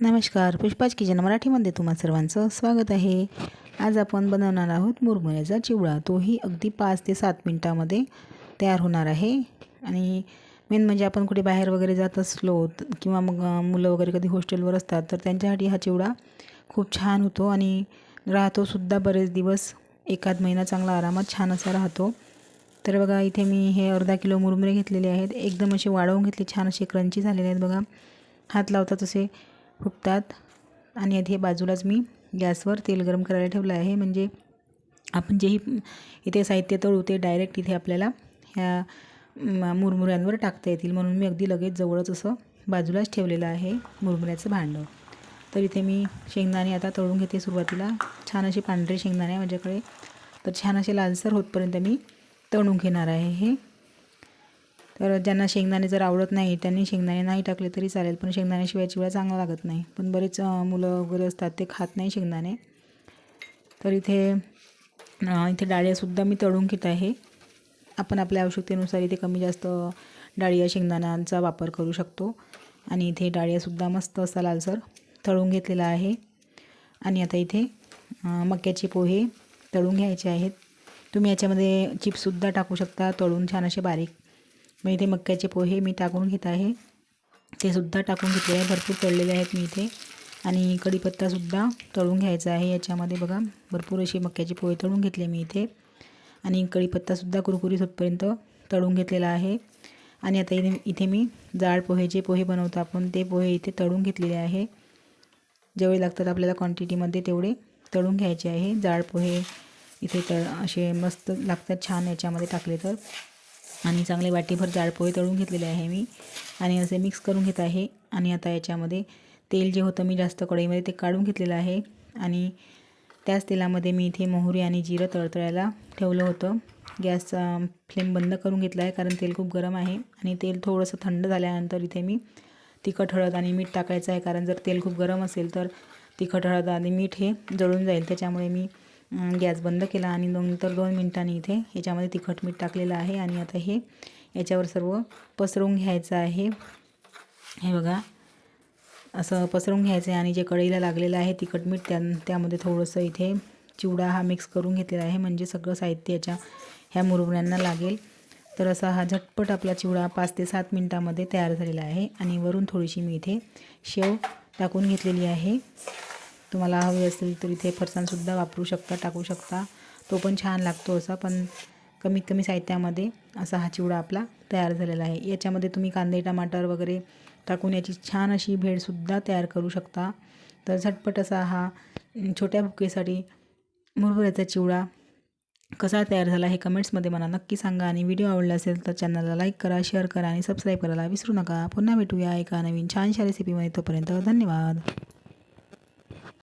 नमस्कार पुष्पाच किचन मराठीमध्ये तुम्हा सर्वांचं स्वागत आहे. आज आपण बनवणार आहोत मुरमुऱ्याचा चिवडा. तोही अगदी पाच ते सात मिनटामध्ये तयार होणार आहे. आणि मेन म्हणजे आपण कुठे बाहेर वगैरे जात असलो त- किंवा मग मुलं वगैरे कधी हॉस्टेलवर असतात तर त्यांच्यासाठी हा चिवडा खूप छान होतो आणि राहतोसुद्धा बरेच दिवस. एखाद महिना चांगला आरामात छान असा राहतो. तर बघा इथे मी हे अर्धा किलो मुरमुरे घेतलेले आहेत. एकदम असे वाळवून घेतले छान असे क्रंची झालेले आहेत बघा. हात लावता तसे फुगतात आणि इथे बाजूलाच मी गॅसवर तेल गरम करायला ठेवलं आहे. म्हणजे आपण जेही इथे साहित्य तळू ते डायरेक्ट इथे आपल्याला ह्या मुरमुऱ्यांवर टाकता येतील. म्हणून मी अगदी लगेच जवळच असं बाजूलाच ठेवलेलं आहे मुरमुऱ्याचं भांडं. तर इथे मी शेंगदाणे आता तळून घेते सुरुवातीला. छान असे पांढरे शेंगदाणे माझ्याकडे. तर छान असे लालसर होतपर्यंत मी तळून घेणार आहे हे. तर ज्यांना शेंगदाणे जर आवडत नाही त्यांनी शेंगदाणे नाही टाकले तरी चालेल पण शेंगदाण्याशिवाय चिवडा चांगला लागत नाही. पण बरेच मुलं वगैरे असतात ते खात नाही शेंगदाणे. तर इथे इथे डाळ्यासुद्धा मी तळून घेत आहे. आपण आपल्या आवश्यकतेनुसार इथे कमी जास्त डाळिया शेंगदाण्यांचा वापर करू शकतो. आणि इथे डाळियासुद्धा मस्त असा लालसर तळून घेतलेला आहे. आणि आता इथे मक्याचे पोहे तळून घ्यायचे आहेत. तुम्ही याच्यामध्ये चिप्ससुद्धा टाकू शकता तळून छान असे बारीक मग इथे मक्याचे पोहे मी टाकून घेत आहे. ते सुद्धा टाकून घेतले आहे. भरपूर तळलेले आहेत मी इथे. आणि कढीपत्तासुद्धा तळून घ्यायचा आहे. याच्यामध्ये बघा भरपूर असे मक्याचे पोहे तळून घेतले मी इथे. आणि कढीपत्तासुद्धा कुरकुरीत होतपर्यंत तळून घेतलेला आहे. आणि आता इथे इथे मी जाड पोहे जे पोहे बनवतो आपण ते पोहे इथे तळून घेतलेले आहे. जेवढे लागतात आपल्याला क्वांटिटीमध्ये तेवढे तळून घ्यायचे आहे. जाड पोहे इथे तळ असे मस्त लागतात छान याच्यामध्ये टाकले तर. आणि चांगले वाटीभर जाडपोहे तळून घेतलेले आहे मी. आणि असे मिक्स करून घेत आहे. आणि आता याच्यामध्ये तेल जे होतं मी जास्त कढईमध्ये ते काढून घेतलेलं आहे. आणि त्याच तेलामध्ये मी इथे मोहरी आणि जिरं तळतळायला ठेवलं होतं. गॅसचा फ्लेम बंद करून घेतला आहे कारण तेल खूप गरम आहे. आणि तेल थोडंसं थंड झाल्यानंतर इथे मी तिखट हळद आणि मीठ टाकायचं आहे. कारण जर तेल खूप गरम असेल तर तिखट हळद आणि मीठ हे जळून जाईल. त्याच्यामुळे मी गॅस बंद केला आणि नंतर दोन मिनटांनी इथे याच्यामध्ये तिखट मीठ टाकलेलं आहे आणि आता हे याच्यावर सर्व पसरवून घ्यायचं आहे. हे बघा असं पसरवून घ्यायचं आहे आणि जे कढईला लागलेलं आहे तिखट मीठ त्या त्यामध्ये थोडंसं इथे चिवडा हा मिक्स करून घेतलेला आहे. म्हणजे सगळं साहित्य याच्या ह्या मुरमुऱ्यांना लागेल. तर असा हा झटपट आपला चिवडा पाच ते सात मिनटामध्ये तयार झालेला आहे आणि वरून थोडीशी मी इथे शेव टाकून घेतलेली आहे. तुम्हाला हवी असेल तर इथे फरसाणसुद्धा वापरू शकता टाकू शकता. तो पण छान लागतो असा पण कमीत कमी साहित्यामध्ये असा हा चिवडा आपला तयार झालेला आहे. याच्यामध्ये तुम्ही कांदे टमाटर वगैरे टाकून याची छान अशी भेळसुद्धा तयार करू शकता. तर झटपट असा हा छोट्या भुकेसाठी मुरमुऱ्याचा चिवडा कसा तयार झाला हे कमेंट्समध्ये मला नक्की सांगा. आणि व्हिडिओ आवडला असेल तर चॅनलला लाईक करा शेअर करा आणि सबस्क्राईब करायला विसरू नका. पुन्हा भेटूया एका नवीन छानशा रेसिपीमध्ये तोपर्यंत धन्यवाद.